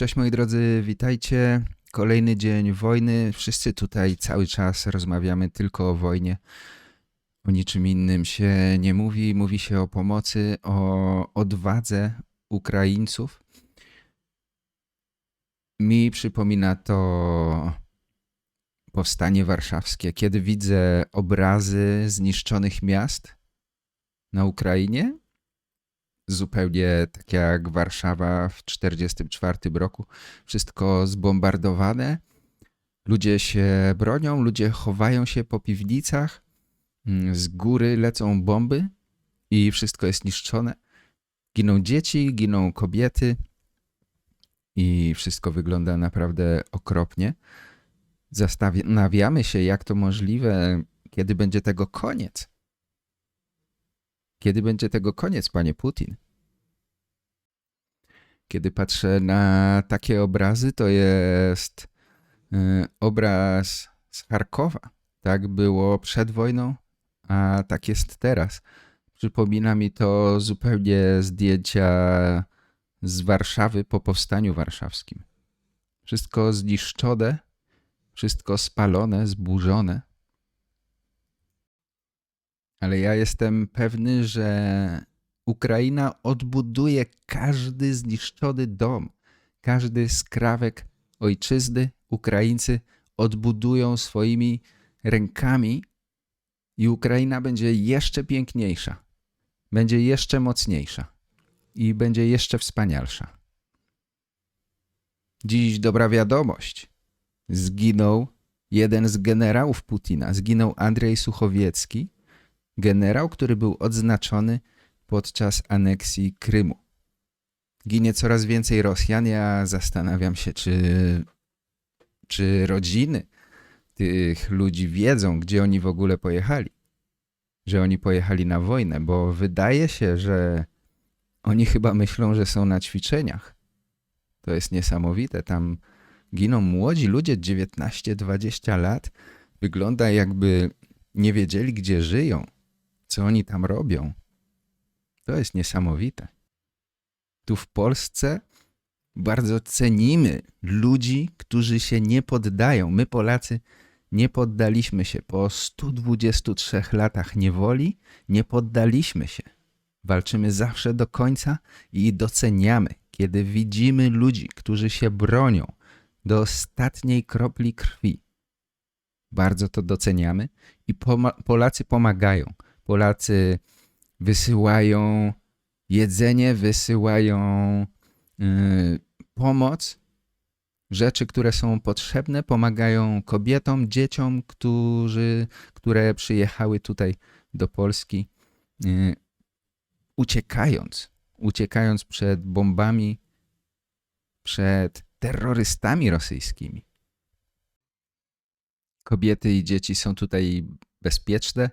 Cześć moi drodzy, witajcie. Kolejny dzień wojny. Wszyscy tutaj cały czas rozmawiamy tylko o wojnie. O niczym innym się nie mówi. Mówi się o pomocy, o odwadze Ukraińców. Mi przypomina to powstanie warszawskie, kiedy widzę obrazy zniszczonych miast na Ukrainie. Zupełnie tak jak Warszawa w 1944 roku. Wszystko zbombardowane. Ludzie się bronią, ludzie chowają się po piwnicach. Mm, Z góry lecą bomby i wszystko jest niszczone. Giną dzieci, giną kobiety i wszystko wygląda naprawdę okropnie. Zastanawiamy się, jak to możliwe, kiedy będzie tego koniec. Kiedy będzie tego koniec, panie Putin? Kiedy patrzę na takie obrazy, to jest y, obraz z Charkowa. Tak było przed wojną, a tak jest teraz. Przypomina mi to zupełnie zdjęcia z Warszawy po powstaniu warszawskim. Wszystko zniszczone, wszystko spalone, zburzone. Ale ja jestem pewny, że Ukraina odbuduje każdy zniszczony dom, każdy skrawek ojczyzny. Ukraińcy odbudują swoimi rękami i Ukraina będzie jeszcze piękniejsza, będzie jeszcze mocniejsza i będzie jeszcze wspanialsza. Dziś dobra wiadomość. Zginął jeden z generałów Putina, zginął Andrzej Suchowiecki, generał, który był odznaczony podczas aneksji Krymu. Ginie coraz więcej Rosjan. Ja zastanawiam się, czy, czy rodziny tych ludzi wiedzą, gdzie oni w ogóle pojechali. Że oni pojechali na wojnę, bo wydaje się, że oni chyba myślą, że są na ćwiczeniach. To jest niesamowite. Tam giną młodzi ludzie, 19-20 lat. Wygląda jakby nie wiedzieli, gdzie żyją, co oni tam robią. To jest niesamowite. Tu w Polsce bardzo cenimy ludzi, którzy się nie poddają. My, Polacy, nie poddaliśmy się. Po 123 latach niewoli nie poddaliśmy się. Walczymy zawsze do końca i doceniamy, kiedy widzimy ludzi, którzy się bronią do ostatniej kropli krwi. Bardzo to doceniamy i Polacy pomagają. Polacy wysyłają jedzenie, wysyłają yy, pomoc, rzeczy, które są potrzebne, pomagają kobietom, dzieciom, którzy, które przyjechały tutaj do Polski, yy, uciekając, uciekając przed bombami, przed terrorystami rosyjskimi. Kobiety i dzieci są tutaj bezpieczne.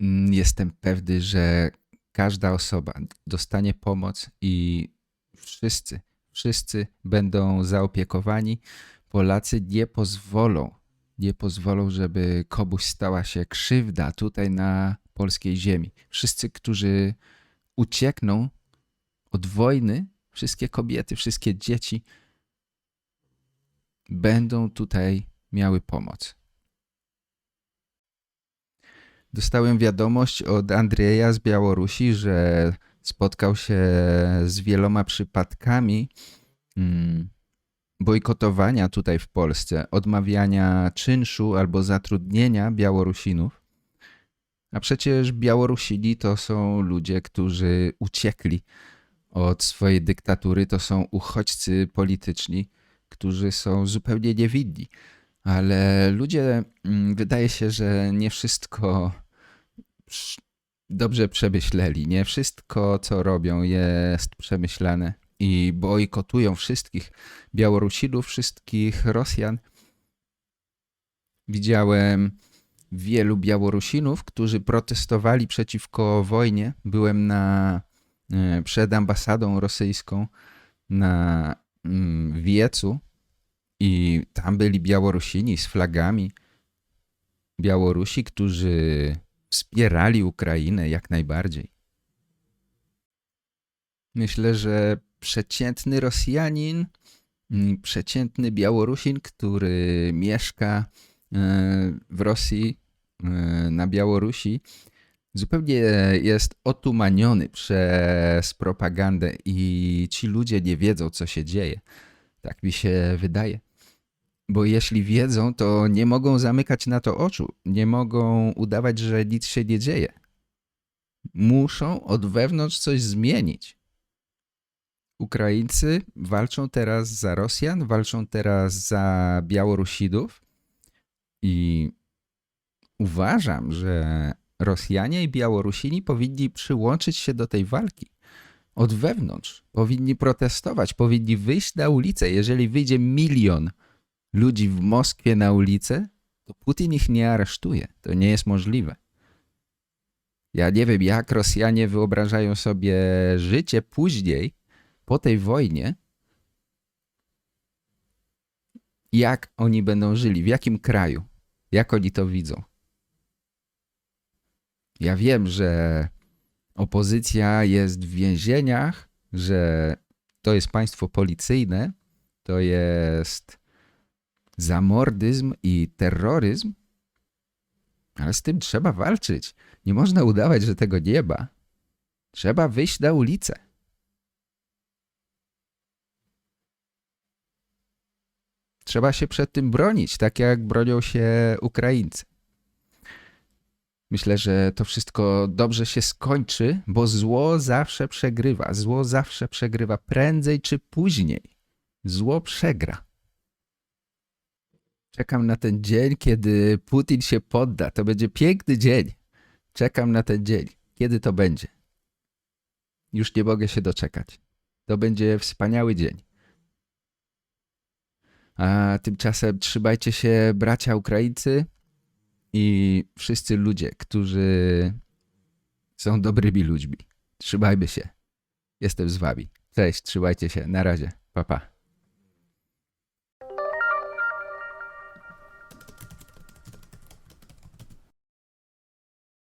Mm, Jestem pewny, że każda osoba dostanie pomoc i wszyscy, wszyscy będą zaopiekowani. Polacy nie pozwolą, nie pozwolą, żeby komuś stała się krzywda tutaj na polskiej ziemi. Wszyscy, którzy uciekną od wojny, wszystkie kobiety, wszystkie dzieci będą tutaj miały pomoc. Dostałem wiadomość od Andrzeja z Białorusi, że spotkał się z wieloma przypadkami mm, bojkotowania tutaj w Polsce, odmawiania czynszu albo zatrudnienia Białorusinów. A przecież Białorusini to są ludzie, którzy uciekli od swojej dyktatury, to są uchodźcy polityczni, którzy są zupełnie niewinni. Ale ludzie, mm, wydaje się, że nie wszystko sz- dobrze przemyśleli. Nie wszystko, co robią, jest przemyślane i bojkotują wszystkich Białorusinów, wszystkich Rosjan. Widziałem wielu Białorusinów, którzy protestowali przeciwko wojnie. Byłem na, e, przed ambasadą rosyjską na mm, wiecu i tam byli Białorusini z flagami. Białorusi, którzy wspierali Ukrainę jak najbardziej. Myślę, że przeciętny Rosjanin mm, przeciętny Białorusin, który mieszka e, w Rosji, e, na Białorusi, zupełnie jest otumaniony przez propagandę i ci ludzie nie wiedzą, co się dzieje. Tak mi się wydaje. Bo jeśli wiedzą, to nie mogą zamykać na to oczu, nie mogą udawać, że nic się nie dzieje. Muszą od wewnątrz coś zmienić. Ukraińcy walczą teraz za Rosjan, walczą teraz za Białorusinów i uważam, że Rosjanie i Białorusini powinni przyłączyć się do tej walki od wewnątrz. Powinni protestować, powinni wyjść na ulicę. Jeżeli wyjdzie milion ludzi w Moskwie na ulicę, to Putin ich nie aresztuje. To nie jest możliwe. Ja nie wiem, jak Rosjanie wyobrażają sobie życie później, po tej wojnie, jak oni będą żyli, w jakim kraju, jak oni to widzą. Ja wiem, że opozycja jest w więzieniach, że to jest państwo policyjne, to jest zamordyzm i terroryzm, ale z tym trzeba walczyć. Nie można udawać, że tego nie ma. Trzeba wyjść na ulicę. Trzeba się przed tym bronić, tak jak bronią się Ukraińcy. Myślę, że to wszystko dobrze się skończy, bo zło zawsze przegrywa. Zło zawsze przegrywa prędzej czy później. Zło przegra. Czekam na ten dzień, kiedy Putin się podda. To będzie piękny dzień. Czekam na ten dzień. Kiedy to będzie? Już nie mogę się doczekać. To będzie wspaniały dzień. A tymczasem trzymajcie się, bracia Ukraińcy i wszyscy ludzie, którzy są dobrymi ludźmi. Trzymajmy się. Jestem z wami. Cześć, trzymajcie się. Na razie. Pa, pa.